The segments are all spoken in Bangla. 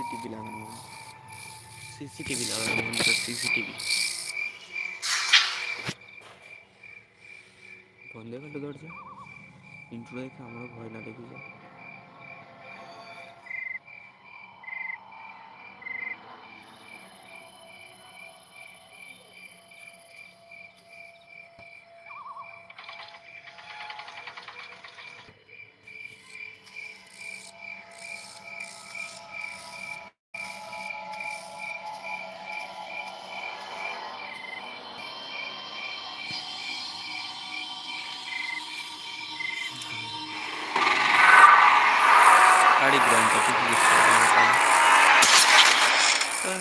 সিসিটিভি লাগানো সিসিটিভি লাগানো সিসিটিভি। বন্ধ গেল দরজা? ইন্ট্রো দেখে আমারও ভয় না, দেখে যায়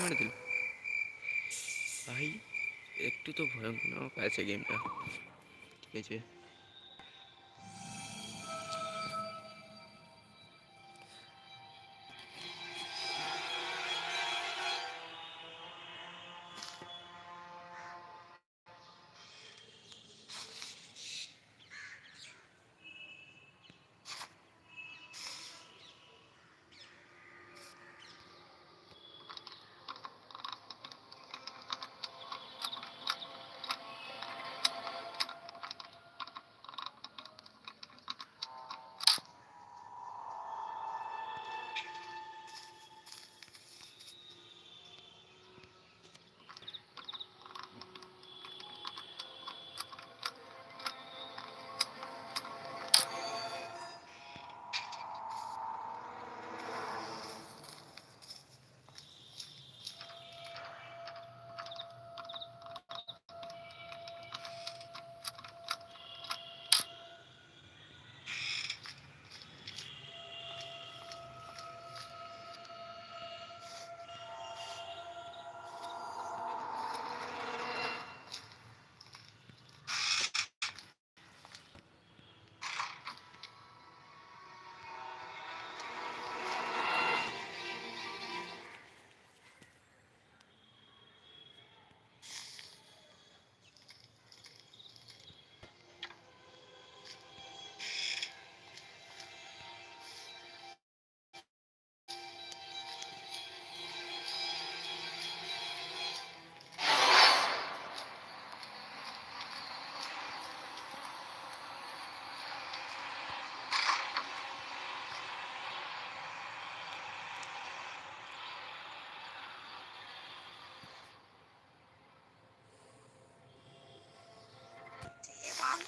মেরে দিল ভাই একটু তো ভয়ঙ্কর আছে গেমটা ঠিক আছে?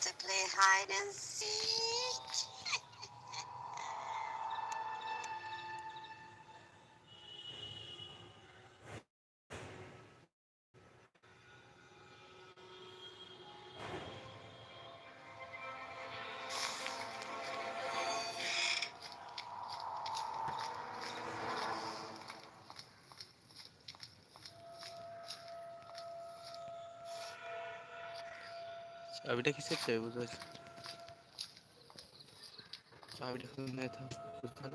To play hide and seek? চাবিটা কিসের চাবি? বুঝতে পারছি। চাবিটা কোথায়? থাক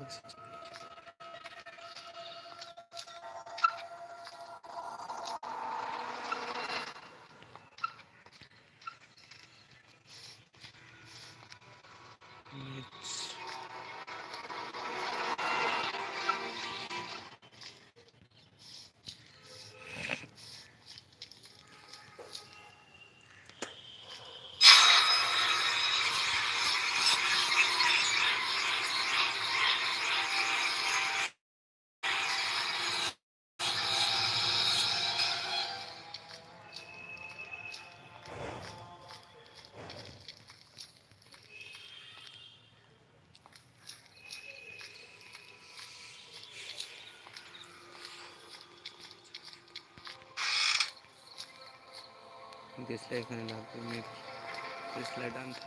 বুঝতে পারছি দেশলাই এখানে লাগবে মেবি দেশলাই আনতে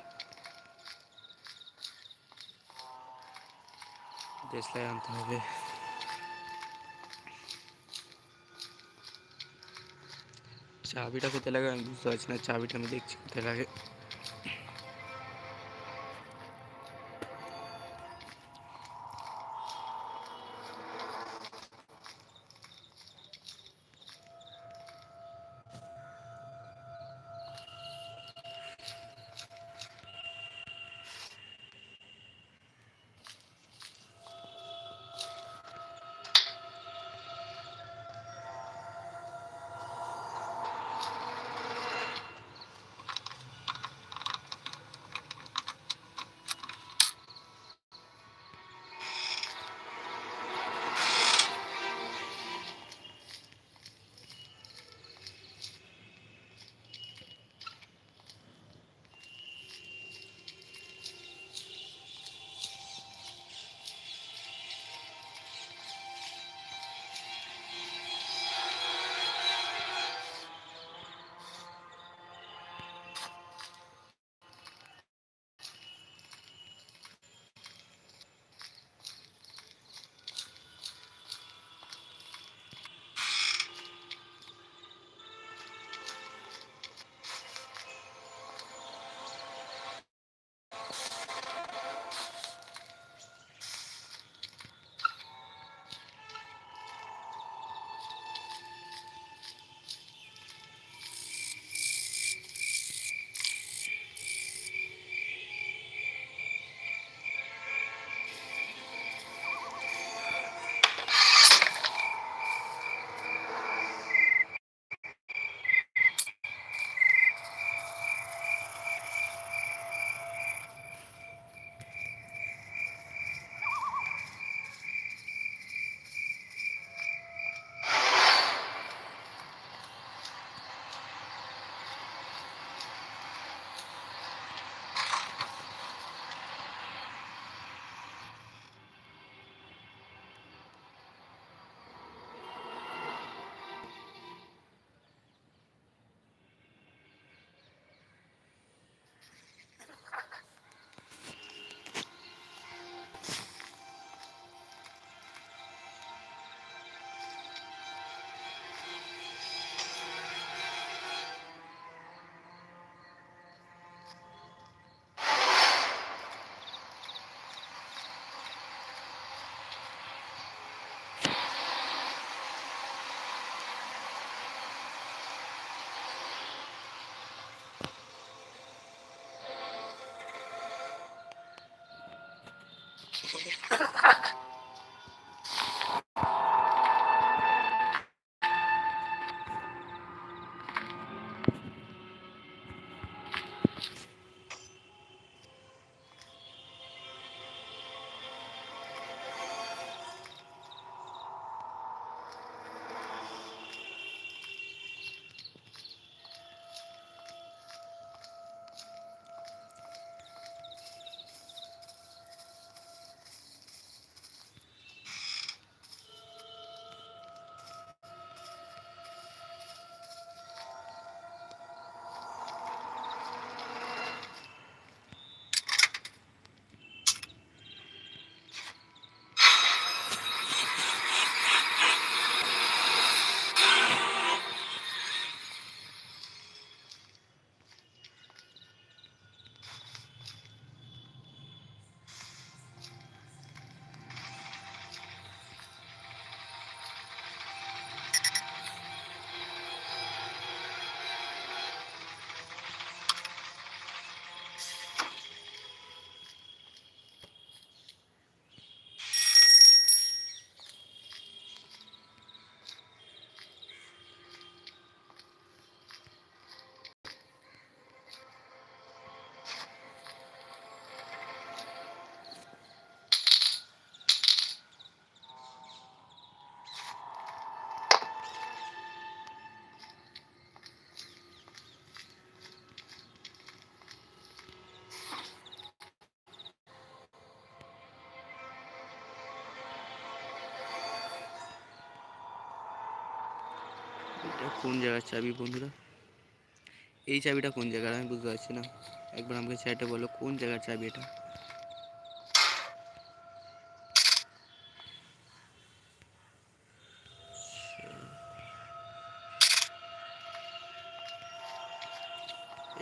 দেশলাই আনতে হবে চাবিটা কোথায় লাগে আমি বুঝতে পারছি না চাবিটা আমি দেখছি কোথায় লাগে Yeah. কোন জায়গার চাবি বন্ধুরা? এই চাবিটা কোন জায়গার? আমি বুঝতে পারছি না। একবার আমাকে চ্যাটে বলো, কোন জায়গার চাবি এটা?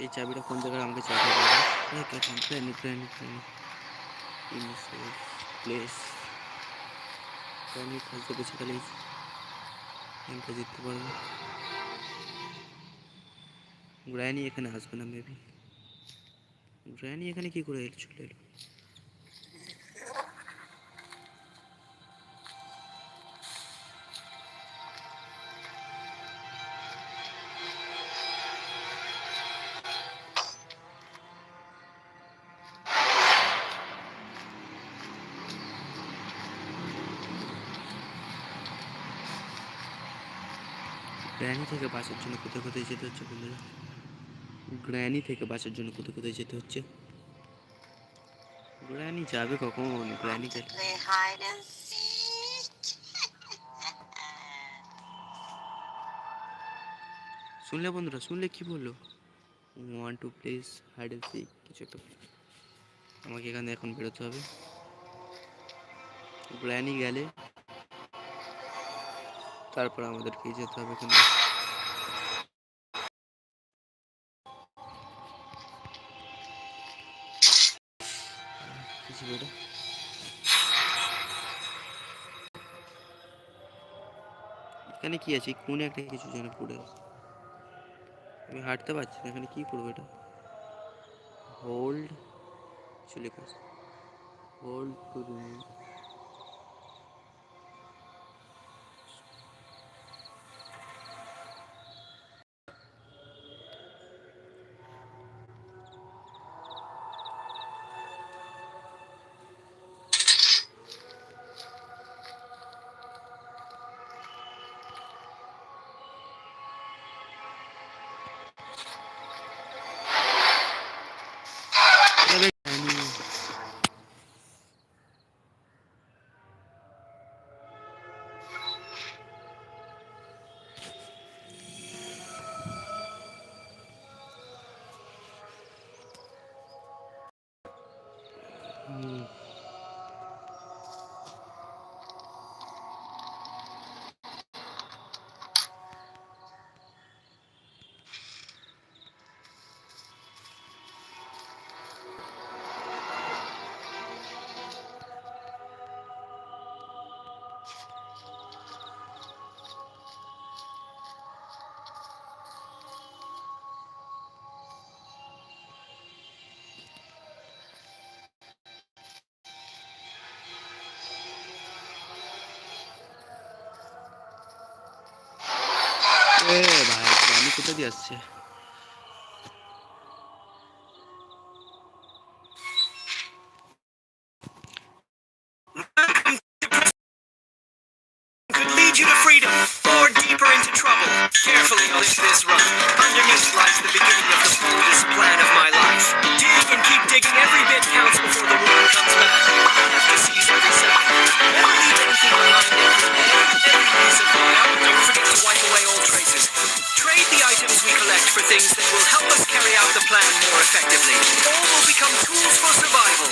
এই চাবিটা কোন জায়গায় আমাকে প্ল্যানি প্ল্যানি প্লেস প্ল্যানি কাজে বসে গেলে গেমটা জিততে পারব গ্র্যানি এখানে আসবে না মেবি গ্র্যানি এখানে কি করে চলে এলো। গ্র্যানি থেকে বাঁচার জন্য কোথায় কোথায় যেতে হচ্ছে বন্ধুরা? গ্র্যানি থেকে বাঁচার জন্য কোথায় কোথায় যেতে হচ্ছে? গ্র্যানি যাবে কখন? গ্র্যানি শুনলে বন্ধুরা শুনলে কি বলল? One two place hide and seek কিছু একটা আমাকে এখানে এখন বেরোতে হবে। গ্র্যানি গেলে তারপর আমাদেরকে যেতে হবে এখানে। কিছু এটা এখানে কি আছে? কোন একটা কিছু যেন পড়ে আছে। আমি হাঁটতে পারছি না, এখানে কি করব এটা? হোল্ড চলে গেছে হোল্ড টু এ ভাই আমি কোথা দিয়ে আসছে could lead you to freedom or deeper into trouble. Carefully push this run. Underneath lies the beginning of the boldest plan of my life. Dig and keep digging. Every bit counts before the world comes back. Items for things that will help us carry out the plan more effectively. All will become tools for survival.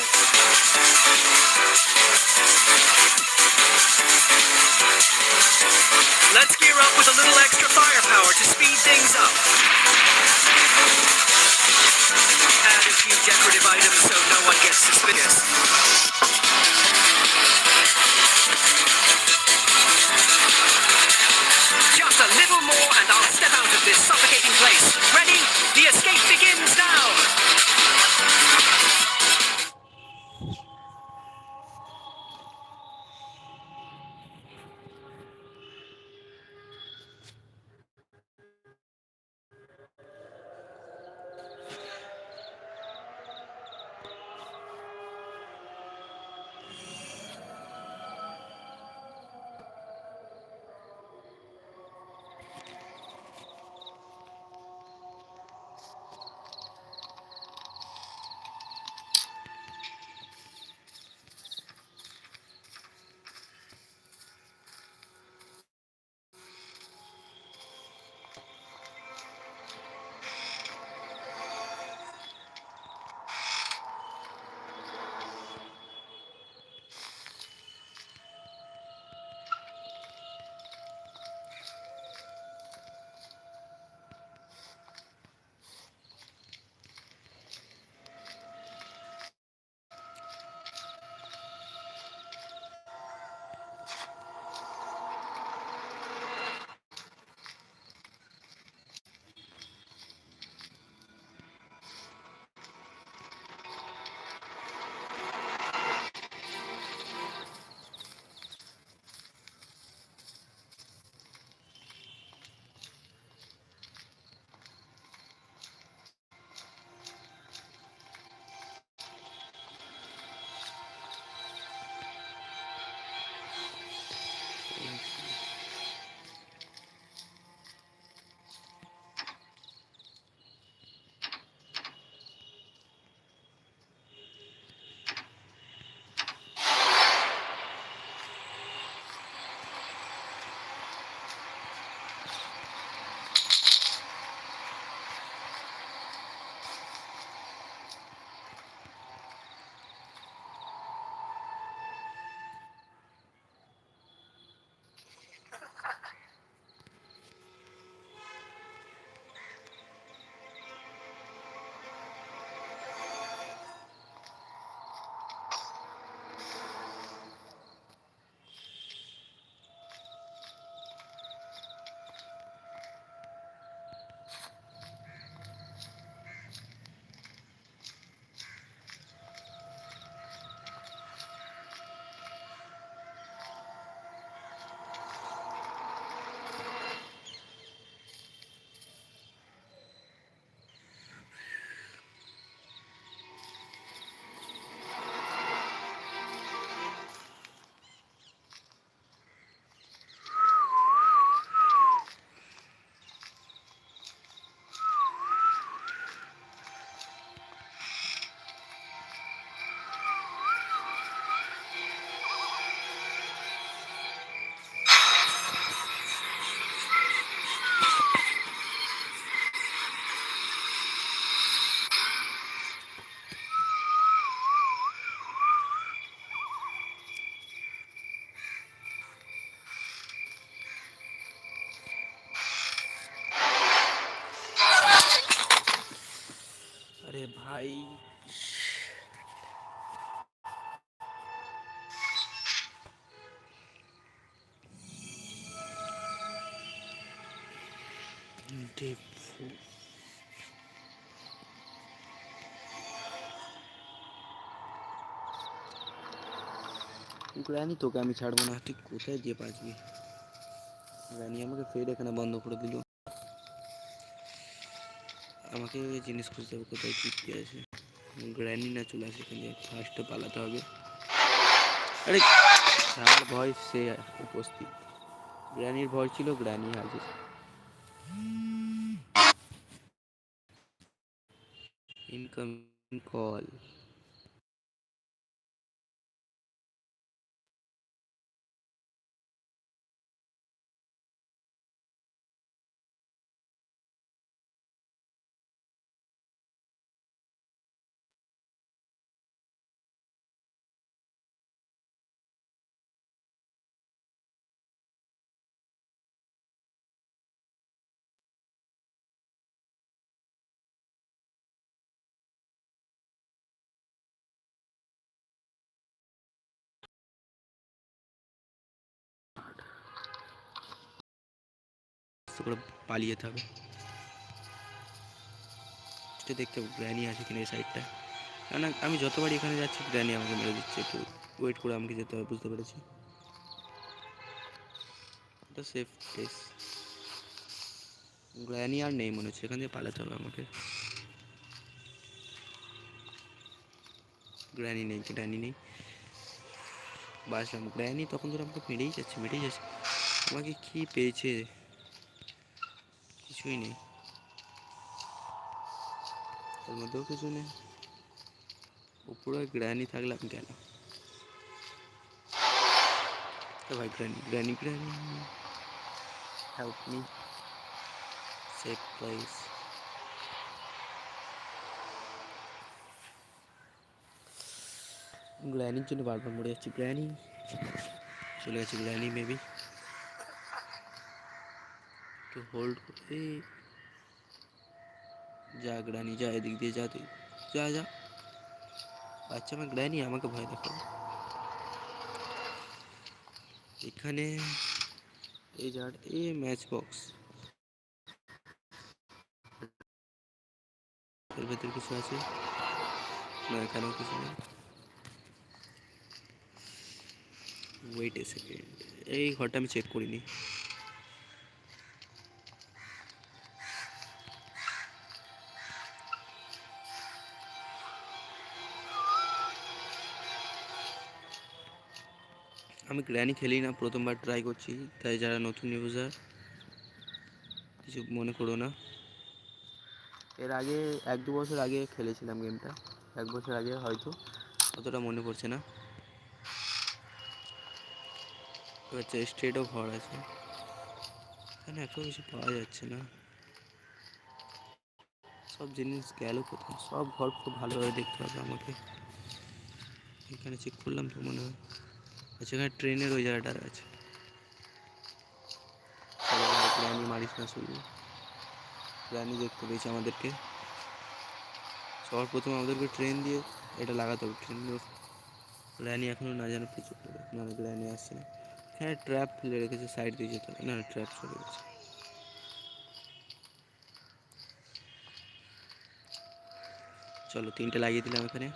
দেখো গ্রানি, তোকে আমি ছাড়বো না। তুই কোথায় দিয়ে বাঁচবি? গ্রানি আমাকে ফের এখানে বন্ধ করে দিল। আমাকে জিনিস খুঁজতে হবে, কোথায় কী কী আছে? গ্র্যানি না চলে আসে এখানে ফার্স্টে পালাতে হবে। আরে যার ভয় সে উপস্থিত। গ্র্যানির ভয় ছিল গ্র্যানি হাজির। incoming call. করে পালিয়ে যেতে হবে। দেখতে গ্র্যানি আছে কিনা এই সাইডটা কেননা আমি যতবার এখানে যাচ্ছি, গ্র্যানি আমাকে মেরে দিচ্ছে, একটু ওয়েট করে আমাকে যেতে হবে, বুঝতে পেরেছি। সেফ প্লেস গ্র্যানি আর নেই মনে হচ্ছে, এখান থেকে পালাতে হবে আমাকে। গ্র্যানি নেই গ্র্যানি নেই। বাসলাম গ্র্যানি তখন ধরে আমাকে মেরেই যাচ্ছে মেরেই যাচ্ছে। আমাকে কি পেয়েছে? কিছুই নেই তার মধ্যেও কিছু নেই। উপরে গ্র্যানি থাকলে আমি কেন ভাই granny granny granny help me safe place গ্র্যানির জন্য বারবার মরে যাচ্ছি। গ্র্যানি চলে গেছে গ্র্যানি মেবি একটু হোল্ড করে যা গ্রানি যা এদিক দিয়ে যা তুই যা যা বাচ্চা আমার গ্রানি আমাকে ভয় দেখো এখানে এই যা এ ম্যাচ বক্স এর ভেতর কিছু আছে না এখানেও কিছু নেই ওয়েট এ সেকেন্ড এই ঘরটা আমি চেক করিনি আমি গ্র্যানি খেলি না প্রথমবার ট্রাই করছি তাই যারা নতুন ইউজার কিছু মনে করো না। এর আগে এক দু বছর আগে খেলেছিলাম গেমটা এক বছর আগে হয়তো অতটা মনে পড়ছে না। হচ্ছে স্টেটও ঘর আছে এখানে এত কিছু পাওয়া যাচ্ছে না। সব জিনিস গেল কোথায়? সব ঘর খুব ভালোভাবে দেখতে হবে আমাকে। এখানে চেক করলাম তো মনে হয়। আচ্ছা এখানে ট্রেনের ওই জায়গাটা আছে প্রাণী মারিস না শুধু প্রাণী দেখতে পেয়েছে আমাদেরকে। সবার প্রথমে আমাদেরকে ট্রেন দিয়ে এটা লাগাতে হবে। ট্রেন রানি এখনও না জানো কিছু না না রানি আসছে না। হ্যাঁ ট্র্যাপ ফেলে রেখেছে, সাইড দিয়ে যেতে না, ট্র্যাপ চলে গেছে। চলো, তিনটে লাগিয়ে দিলাম এখানে।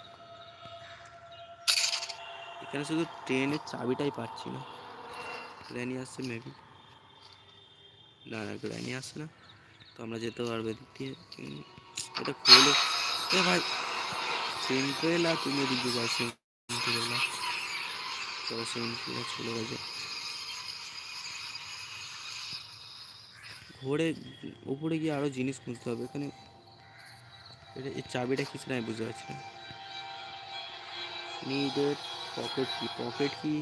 এখানে শুধু ট্রেনের চাবিটাই পাচ্ছি না। গ্র্যানি আসছে মেবি না না গ্র্যানি আসছে না। তো আমরা যেতে পারব এদিক দিয়ে। এটা খুলে এ ভাই সেন্ট্রেল আর তুমি এদিক দিয়ে যাও সেন্ট্রেল চলো সেন্ট্রেল চলে গেছে। ঘোরে, উপরে গিয়ে আরও জিনিস খুঁজতে হবে। এখানে এটা এই চাবিটা কিছু না বুঝতে পারছি না। নিডেড পকেট কি পকেট কি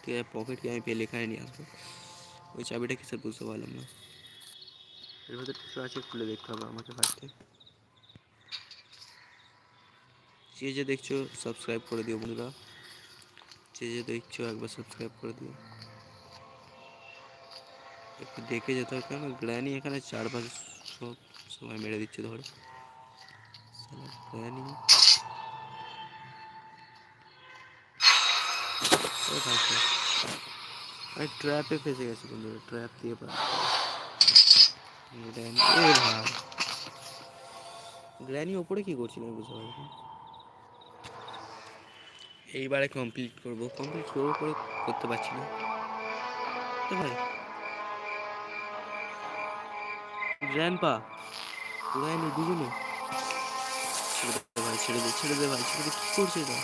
ঠিক আছে পকেট কি আমি পেলে এখানে নিয়ে আসব ওই চাবিটা কিসের বুঝতে পারলাম না এর ভেতর কিছু আছে খুলে দেখতে হবে আমাকে ফার্স্টে যে যে দেখছ সাবস্ক্রাইব করে দিও বন্ধুরা যে যে দেখছ একবার সাবস্ক্রাইব করে দিও একটু দেখে যেতে হবে কেন গ্র্যানি এখানে চারপাশে সব সময় মেরে দিচ্ছে ধরে গ্র্যানি আমি ট্র্যাপে ফেসে গেছি বন্ধুরা ট্র্যাপ দিয়ে প্রাণ গ্র্যানি গ্র্যানি ওপরে কি করছিল বুঝতে এইবারে কমপ্লিট করব। কমপ্লিট করব করে করতে পারছি না। তো ভাই। গ্র্যান্ডপা পুরায়নি দুজনে। ছেড়ে দে ভাই, ছেড়ে দে ছেড়ে দে ভাই, ছেড়ে দে। কি করছে এটা?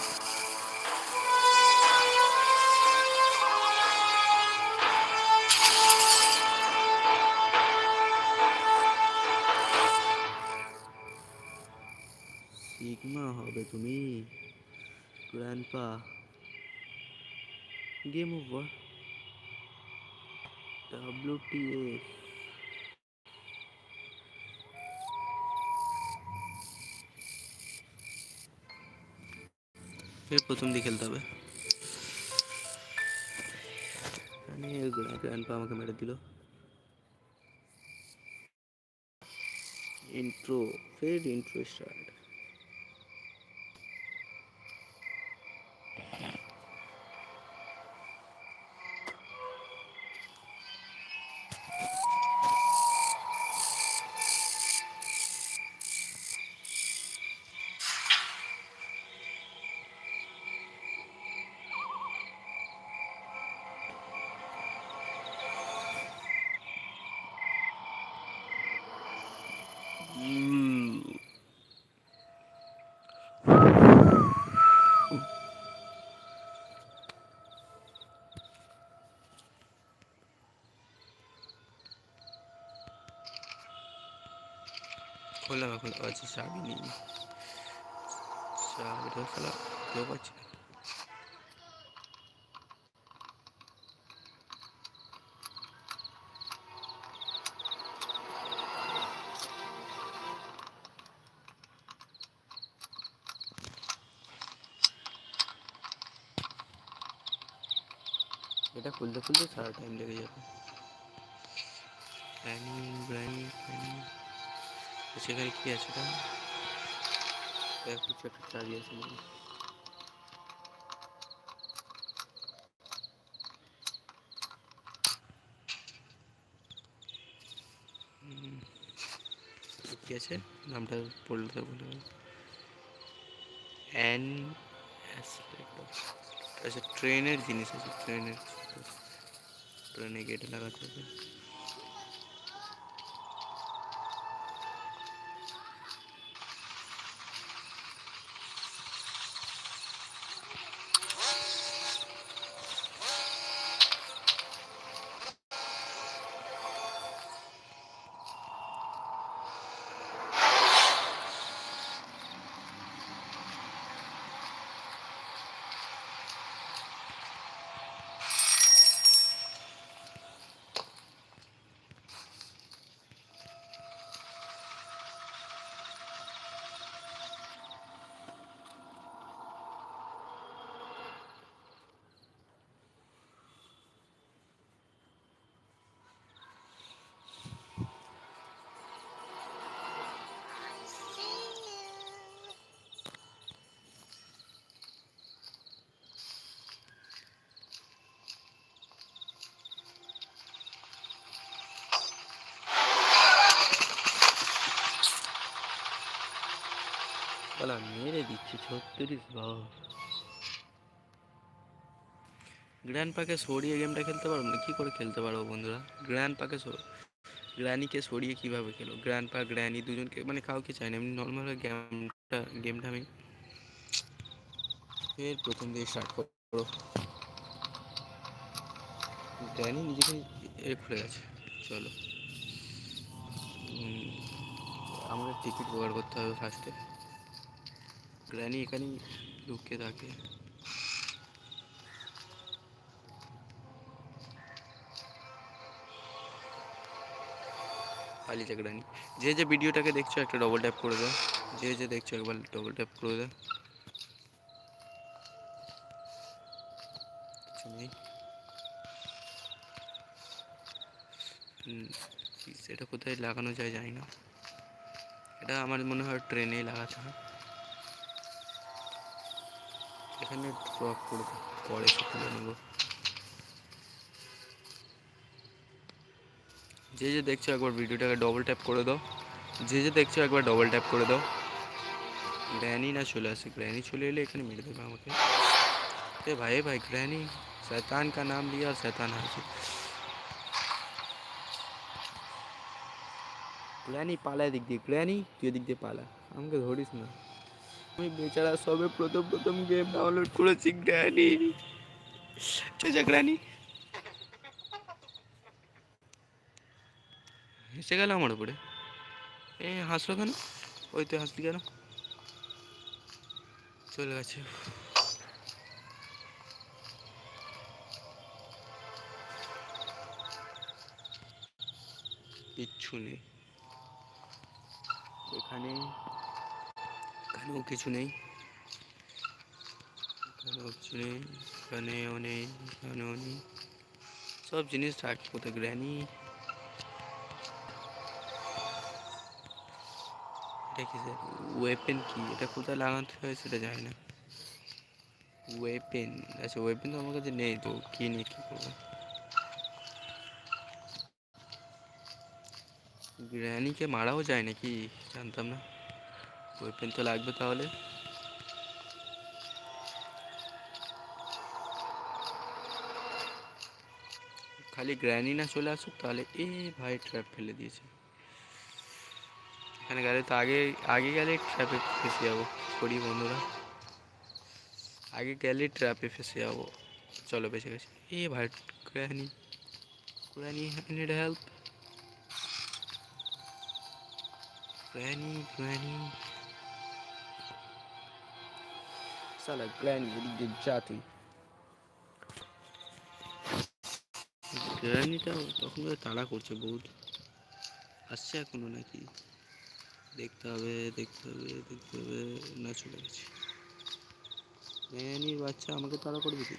হবে তুমি? গ্র্যান্ডপা গেম ওভার WTF ফের প্রথম দিয়ে খেলতে হবে। গ্র্যান্ডপা আমাকে মেরে দিল। ইন্ট্রো ফের ইন্ট্রো স্টার্ট খোলা এখন আচ্ছা চাবি নেই চাবিটা খেলা কেউ পাচ্ছি না এটা খুলতে খুলতে সারা টাইম লেগে যাবে প্ল্যানিং প্ল্যানিং প্ল্যানিং সেখানে কি আছে কিছু একটা চাবি আছে কি আছে? নামটা পড়লে তো বলে অ্যান আচ্ছা ট্রেনের জিনিস আছে, ট্রেনের। ট্রেনে গেটে লাগাতে হবে। মেরে ছত্রিশ গ্র্যান্ড পাকে সরিয়ে গেমটা খেলতে পারব না কি করে খেলতে পারব বন্ধুরা? গ্র্যান্ড পাকে গ্র্যানিকে সরিয়ে কীভাবে খেলো? গ্র্যান্ড পা, গ্র্যানি দুজনকে মানে কাউকে চাই না, এমনি নর্মাল গেমটা গেমটা আমি ফের প্রথম দিয়ে স্টার্ট করো গ্র্যানি নিজেকে এ খুলে গেছে। চলো। আমাকে টিকিট জোগাড় করতে হবে ফার্স্টে গ্র্যানি এখানেই লুকিয়ে থাকে খালি যাক গ্র্যানি যে যে ভিডিওটাকে দেখছ একটা ডবল ট্যাপ করে দাও যে যে দেখছ একবার ডবল ট্যাপ করে দাও নেই সেটা কোথায় লাগানো যায় জানি না এটা আমার মনে হয় ট্রেনেই লাগাতে হয় এখানে ড্রপ করে দাও, পরে সে তুলে নেবো যে যে দেখছো একবার ভিডিওটাকে ডবল ট্যাপ করে দাও যে যে দেখছো একবার ডবল ট্যাপ করে দাও গ্র্যানি না চলে আসে গ্র্যানি চলে এলে এখানে মেরে দেবে আমাকে এ ভাই এ भाई ग्रैनी शैतान का नाम लिया और शैतान हाजिर গ্র্যানি পালা দিক দিয়ে গ্র্যানি তুই দিক দিয়ে পালা আমাকে ধরিস না আমি বেচারা সবে প্রথম প্রথম গেম ডাউনলোড করেছি, গ্র্যানি। চেঁচা গ্র্যানি। হেসে গেল আমার উপরে। এ, হাসলো কেন? ওই তুই হাসলি কেন? চলে গেছে। কিচ্ছু নেই। এখানে এখানেও কিছু নেই। এখানেও কিছু নেই, এখানেও নেই এখানেও নেই। সব জিনিস রাখি কোথায় গ্র্যানি? এটা কি স্যার ওয়েপেন কি? এটা কোথায় লাগাতে হয় সেটা জানি না। ওয়েপেন আচ্ছা ওয়েপেন তো আমার কাছে নেই তো, কি নিয়ে কী করব? গ্র্যানিকে মারাও যায় নাকি? জানতাম না। ওয়েপেন তো লাগবে তাহলে। খালি গ্র্যানি না চলে আসুক, তাহলে এ ভাই ট্র্যাপ ফেলে দিয়েছে। এখানে গেলে তো আগে আগে গেলে ট্র্যাপে ফেসে যাব, করি বন্ধুরা। আগে গেলে ট্র্যাপে ফেসে যাব। চলো বেঁচে গেছে। এ ভাই granny granny need help granny granny. দিয়ে যা তুই গ্র্যানিটা তখন তাড়া করছে বহুত আসছে এখনও নাকি দেখতে হবে দেখতে হবে দেখতে হবে না চলে গেছে গ্র্যানির বাচ্চা আমাকে তাড়া করবে কি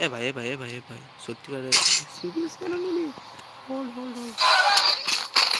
এ ভাই এ ভাই এ ভাই এ ভাই সত্যিকারে সিরিয়াস কেন নিলি হোল্ড হোল্ড হোল্ড